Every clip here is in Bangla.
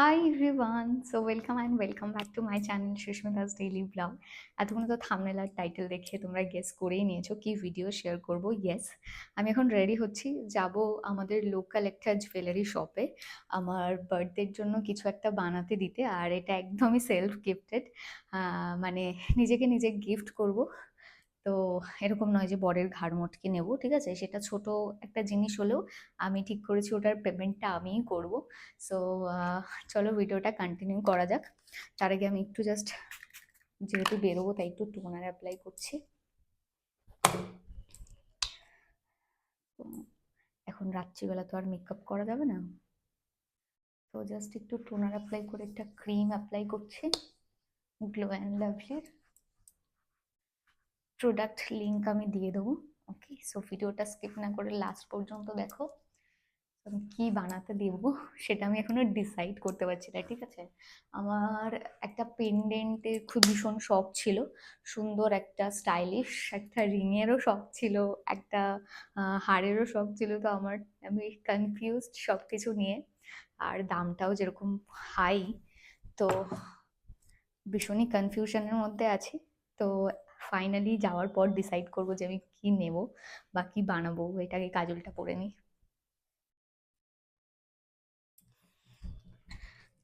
Hi everyone so welcome and welcome back to my channel Susmita's daily vlog এতক্ষণ তো থামনেল আর টাইটেল দেখে তোমরা গেস করেই নিয়েছো কি ভিডিও শেয়ার করব। ইয়েস আমি এখন রেডি হচ্ছি। যাব আমাদের লোকাল একটা জুয়েলারি শপে আমার বার্থডের জন্য কিছু একটা বানাতে দিতে। আর এটা একদমই সেলফ গিফটেড মানে নিজেকে নিজে গিফট করব। তো এরকম নয় যে বরের ঘাড় মোটকে নেব, ঠিক আছে? সেটা ছোট একটা জিনিস হলেও আমি ঠিক করেছি, ওটার পেমেন্টটা আমিই করব। সো চলো ভিডিওটা কন্টিনিউ করা যাক। তার আগে আমি একটু জাস্ট যেহেতু বেরোবো, তাই একটু টোনার অ্যাপ্লাই করছি। এখন রাত্রিবেলা তো আর মেকআপ করা যাবে না। তো জাস্ট একটু টোনার অ্যাপ্লাই করে একটা ক্রিম অ্যাপ্লাই করছি। গ্লো অ্যান্ড লাভলির প্রোডাক্ট লিঙ্ক আমি দিয়ে দেবো। ওকে সো ভিডিওটা স্কিপ না করে লাস্ট পর্যন্ত দেখো। আমি কি বানাতে দেবো সেটা আমি এখনও ডিসাইড করতে পারছি না, ঠিক আছে? আমার একটা পেন্ডেন্টের খুব ভীষণ শখ ছিল। সুন্দর একটা স্টাইলিশ একটা রিংয়েরও শখ ছিল, একটা হাড়েরও শখ ছিল, তো আমার, আমি কনফিউজড সব কিছু নিয়ে। আর দামটাও যেরকম হাই তো ভীষণই কনফিউশনের মধ্যে আছি। তো ফাইনালি যাওয়ার পর ডিসাইড করব যে আমি কী নেব বা কী বানাবো, এটাকে কাজলটা পরে নিই।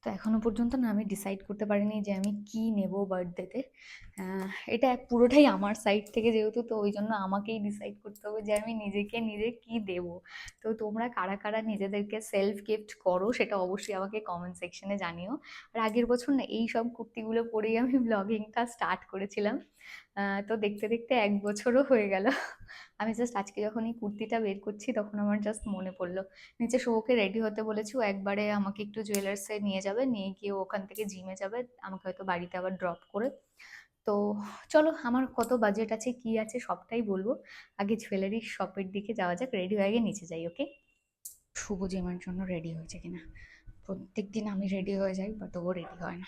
তো এখনও পর্যন্ত না আমি ডিসাইড করতে পারিনি যে আমি কি নেব বার্থডেতে এটা পুরোটাই আমার সাইড থেকে যেহেতু, তো ওই জন্য আমাকেই ডিসাইড করতে হবে যে আমি নিজেকে নিজে কি দেব। তো তোমরা কারা কারা নিজেদেরকে সেলফ গিফট করো সেটা অবশ্যই আমাকে কমেন্ট সেকশনে জানিও। আর আগের বছর না এই সব কুর্তিগুলো পরেই আমি ব্লগিংটা স্টার্ট করেছিলাম। তো দেখতে দেখতে এক বছরও হয়ে গেল। আমি জাস্ট আজকে যখন এই কুর্তিটা বের করছি, তখন আমার জাস্ট মনে পড়ল। নিচে শুভকে রেডি হতে বলেছি, ও একবারে আমাকে একটু জুয়েলার্সে নিয়ে যাবে, নিয়ে গিয়ে ওখান থেকে জিমে যাবে, আমাকে হয়তো বাড়িতে আবার ড্রপ করে। তো চলো, আমার কত বাজেট আছে, কি আছে সবটাই বলব। আগে জুয়েলারি শপের দিকে যাওয়া যাক রেডি হয়ে গিয়ে নিচে যাই ওকে শুভ জিমার জন্য রেডি হয়েছে কিনা। প্রত্যেক দিন আমি রেডি হয়ে যাই বাট ও রেডি হয় না।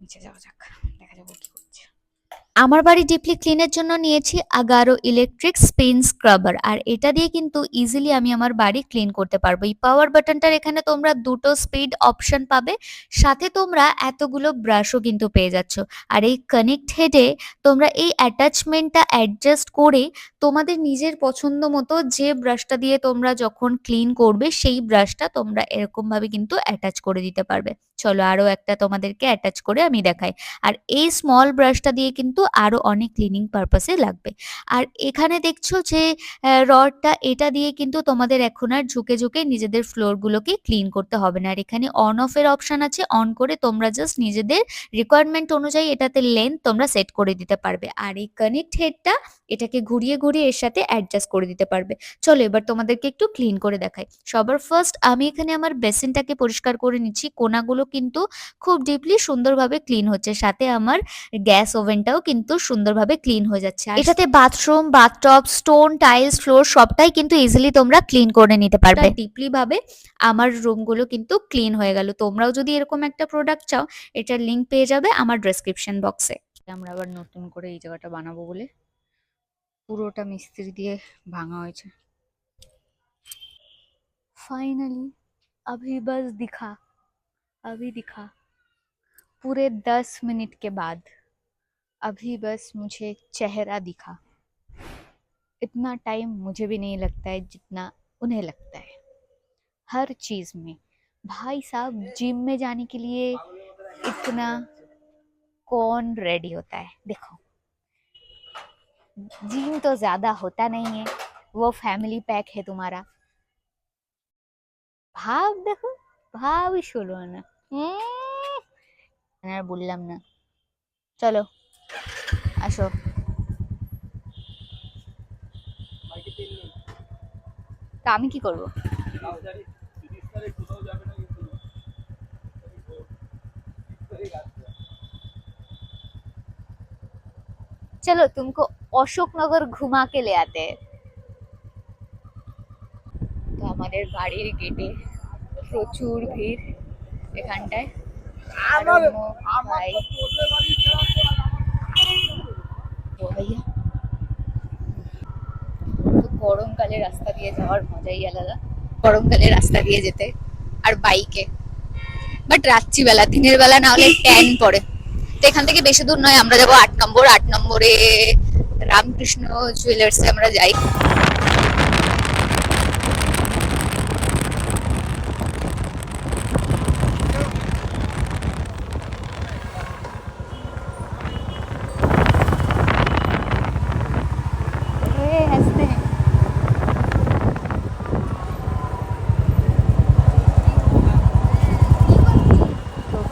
নিচে যাওয়া যাক, দেখা যাব কি করছে। আমার বাড়ি ডিপলি ক্লিনের জন্য নিয়েছি আগারো ইলেকট্রিক স্পিন স্ক্রাবার আর এটা দিয়ে কিন্তু ইজিলি আমি আমার বাড়ি ক্লিন করতে পারব। এই পাওয়ার বাটনটার এখানে তোমরা দুটো স্পিড অপশন পাবে, সাথে তোমরা এতগুলো ব্রাশও কিন্তু পেয়ে যাচ্ছ। আর এই কানেক্ট হেডে তোমরা এই অ্যাটাচমেন্টটা অ্যাডজাস্ট করে তোমাদের নিজের পছন্দ মতো যে ব্রাশটা দিয়ে তোমরা যখন ক্লিন করবে, সেই ব্রাশটা তোমরা এরকমভাবে কিন্তু অ্যাটাচ করে দিতে পারবে। চলো আরও একটা তোমাদেরকে অ্যাটাচ করে আমি দেখাই। আর এই স্মল ব্রাশটা দিয়ে কিন্তু আরও অনেক ক্লিনিং পারপাসে লাগবে। আর এখানে দেখছ যে রডটা এটা দিয়ে কিন্তু তোমাদের এখন আর ঝুঁকে ঝুঁকে নিজেদের ফ্লোরগুলোকে ক্লিন করতে হবে না। আর এখানে অন অফের অপশান আছে অন করে তোমরা জাস্ট নিজেদের রিকোয়ারমেন্ট অনুযায়ী এটাতে লেন্থ তোমরা সেট করে দিতে পারবে। আর এই কানেক্ট হেডটা এটাকে ঘুরিয়ে ঘুরিয়ে এর সাথে অ্যাডজাস্ট করে দিতে পারবে। চলো এবার তোমাদেরকে একটু ক্লিন করে দেখাই। সবার ফার্স্ট আমি এখানে আমার বেসিনটাকে পরিষ্কার করে নিচ্ছি। কোনাগুলো কিন্তু খুব ডিপলি সুন্দরভাবে ক্লিন হচ্ছে। সাথে আমার গ্যাস ওভেনটাও কিন্তু সুন্দরভাবে ক্লিন হয়ে যাচ্ছে এটাতে bathroom bathtub stone tiles floor সবটাই কিন্তু ইজিলি তোমরা ক্লিন করে নিতে পারবে ডিপলি ভাবে আমার রুমগুলো কিন্তু ক্লিন হয়ে গেল তোমরাও যদি এরকম একটা প্রোডাক্ট চাও এটার লিঙ্ক পেয়ে যাবে আমার ডেসক্রিপশন বক্সে আমরা আবার নতুন করে এই জায়গাটা বানাবো বলে পুরোটা মিস্ত্রি দিয়ে ভাঙা হয়েছে ফাইনালি अभी बस दिखा अभी दिखा पूरे दस मिनट के बाद अभी बस मुझे चेहरा दिखा इतना टाइम मुझे भी नहीं लगता है जितना उन्हें लगता है हर चीज़ में भाई साहब जिम में जाने के लिए इतना कौन रेडी होता है देखो जिम तो ज़्यादा होता नहीं है वो फैमिली पैक है तुम्हारा ভাব দেখো ভাবই শুলো না উম, আমি আর বললাম না চলো আসো তা আমি কি করব चलो तुमको অশোকনগর ঘুমা কে ले आते हैं তো আমাদের বাড়ির গেটে প্রচুর ভিড় এখানটায় আর অন্য ভাই ও ভাইয়া গরমকালে রাস্তা দিয়ে যাওয়ার মজাই আলাদা। গরমকালে রাস্তা দিয়ে যেতে আর বাইকে। বাট রাত্রিবেলা, দিনের বেলা না হলে ট্যান পড়ে। তো এখান থেকে বেশি দূর নয়, আমরা যাব আট নম্বর, আট নম্বরে রামকৃষ্ণ জুয়েলার্সে আমরা যাই।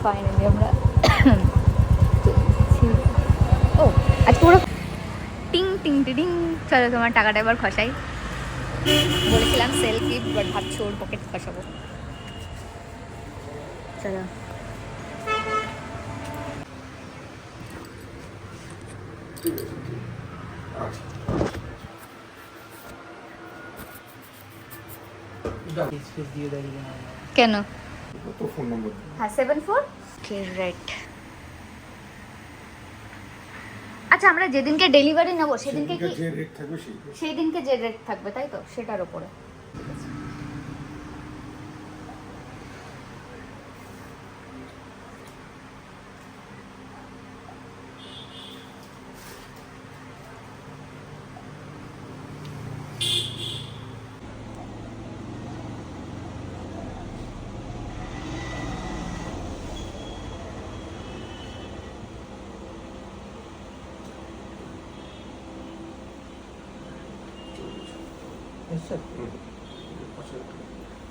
ফাইনালি আমরা। ও আজকে পুরো টিং টিং টিং চলো তোমার টাকাটা এবার খসাই। বলেছিলাম সেলফি বাট ভাবছি ওর পকেট খসাবো। চলো। কেন? কত ফোন নম্বর হ্যাঁ সেভেন ফোর রাইট আচ্ছা আমরা যেদিনকে ডেলিভারি নেব সেদিনকে কি যে রেট থাকবে সেই সেই দিনকে যে রেট থাকবে তাই তো? সেটার উপরে।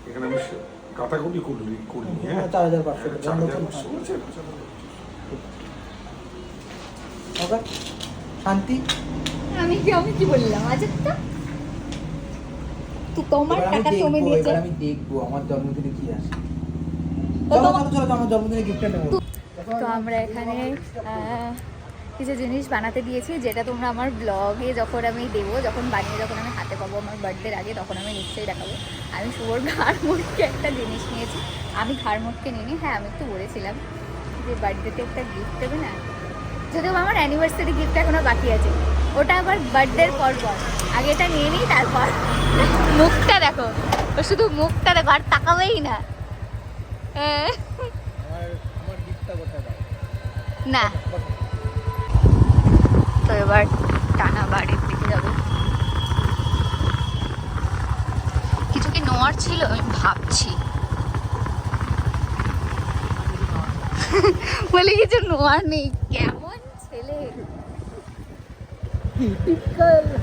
এখানে আমি কাটাকুটি করি করি হ্যাঁ। চার হাজার পাঁচশো চার হাজার পাঁচশো বলছে, পাঁচ হাজার হবে শান্তি? আমি কি আমি কি বললাম? আজকে তো তোমার টাকা তুমি দিয়েছে। আমি দেখব আমার জন্মদিনে কি আসে চলো চলো চলো আমার জন্মদিনে গিফটটা নেব। তো আমরা এখানে কিছু জিনিস বানাতে দিয়েছি যেটা তোমরা আমার ব্লগে যখন আমি দেবো যখন বানিয়ে যখন আমি হাতে পাবো আমার বার্থডের আগে তখন আমি নিশ্চয়ই দেখাবো। আমি শুয়োর ঘাড় মুটকে একটা জিনিস নিয়েছি। আমি ঘাড় মুটকে নিইনি হ্যাঁ আমি একটু বলেছিলাম যে বার্থডেতে একটা গিফট দেবে না? যদিও আমার অ্যানিভার্সারি গিফট এখনও বাকি আছে। ওটা আবার বার্থডের পর পর আগে এটা নিয়ে নিই তারপর মুখটা দেখো। ও শুধু মুখটা দেখো আর তাকাবেই না। হ্যাঁ। না। তো এবার টানা বাড়ির দিকে যাব। কিছু কি নোয়ার ছিল? আমি ভাবছি। বলে কিছু নোয়ার নেই কেমন ছেলে?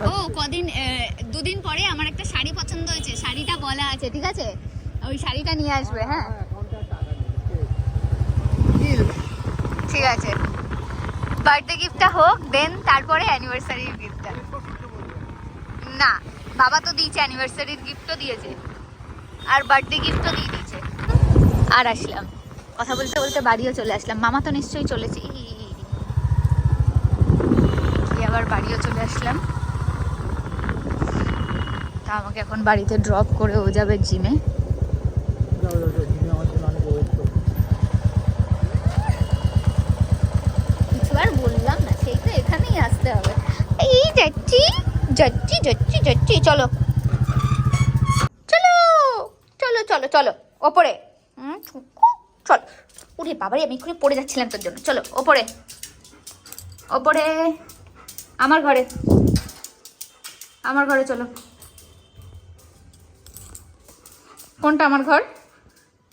ও কদিন দুদিন পরে আমার একটা শাড়ি পছন্দ হয়েছে। শাড়িটা বলা আছে ঠিক আছে? ওই শাড়িটা নিয়ে আসবে হ্যাঁ? ঠিক আছে। বার্থডে গিফটটা হোক দেন তারপরে অ্যানিভার্সারির গিফটটা। না, বাবা তো দিয়েছে অ্যানিভার্সারির গিফটও দিয়েছে। আর বার্থডে গিফটও দিয়ে দিয়েছে। আর আসলাম। কথা বলতে বলতে বাড়িও চলে আসলাম। মামা তো নিশ্চয়ই চলেছে। আবার বাড়িও চলে আসলাম। তা আমাকে এখন বাড়িতে ড্রপ করে ও যাবে জিমে যাও যাও যাও জিমে আমার জন্য অনেক ওয়েট করবে কিছু আর বললাম না সেই তো এখানেই আসতে হবে। এই যাচ্ছি যাচ্ছি যাচ্ছি যাচ্ছি, চলো। চলো চলো চলো চলো, ওপরে। চল। উঠে বাবারে, আমি এক্ষুনি পড়ে যাচ্ছিলাম তোর জন্য। চলো, ওপরে। ওপরে। আমার ঘরে। আমার ঘরে, চলো। কোনটা আমার ঘর?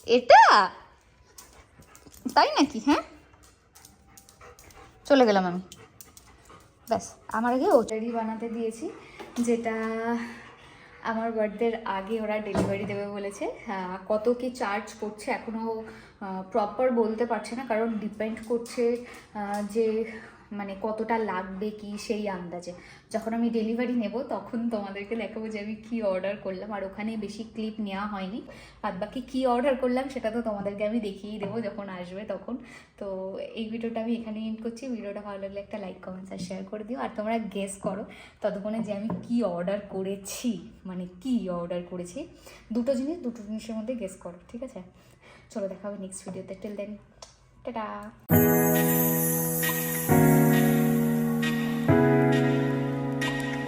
এটা? তাই নাকি হ্যাঁ? চলে গেলাম আমি। ব্যাস আমার আগে ওটারই বানাতে দিয়েছি যেটা আমার বার্থডের আগে ওরা ডেলিভারি দেবে বলেছে। হ্যাঁ, কত কি চার্জ করছে এখনও প্রপার বলতে পারছে না কারণ ডিপেন্ড করছে যে মানে কতটা লাগবে, কি সেই আন্দাজে। যখন আমি ডেলিভারি নেব, তখন তোমাদেরকে দেখাবো যে আমি কী অর্ডার করলাম। আর ওখানে বেশি ক্লিপ নেওয়া হয়নি। বাদ বাকি কী অর্ডার করলাম, সেটা তো তোমাদেরকে আমি দেখিয়েই দেবো যখন আসবে তখন। তো এই ভিডিওটা আমি এখানে এন্ড করছি। ভিডিওটা ভালো লাগলে একটা লাইক কমেন্টস আর শেয়ার করে দিও। আর তোমরা গেস করো ততক্ষণে যে আমি কি অর্ডার করেছি। মানে কি অর্ডার করেছি। দুটো জিনিস, দুটো জিনিসের মধ্যে গেস করো, ঠিক আছে? চলো দেখা হবে নেক্সট ভিডিওতে টিল দেন টাটা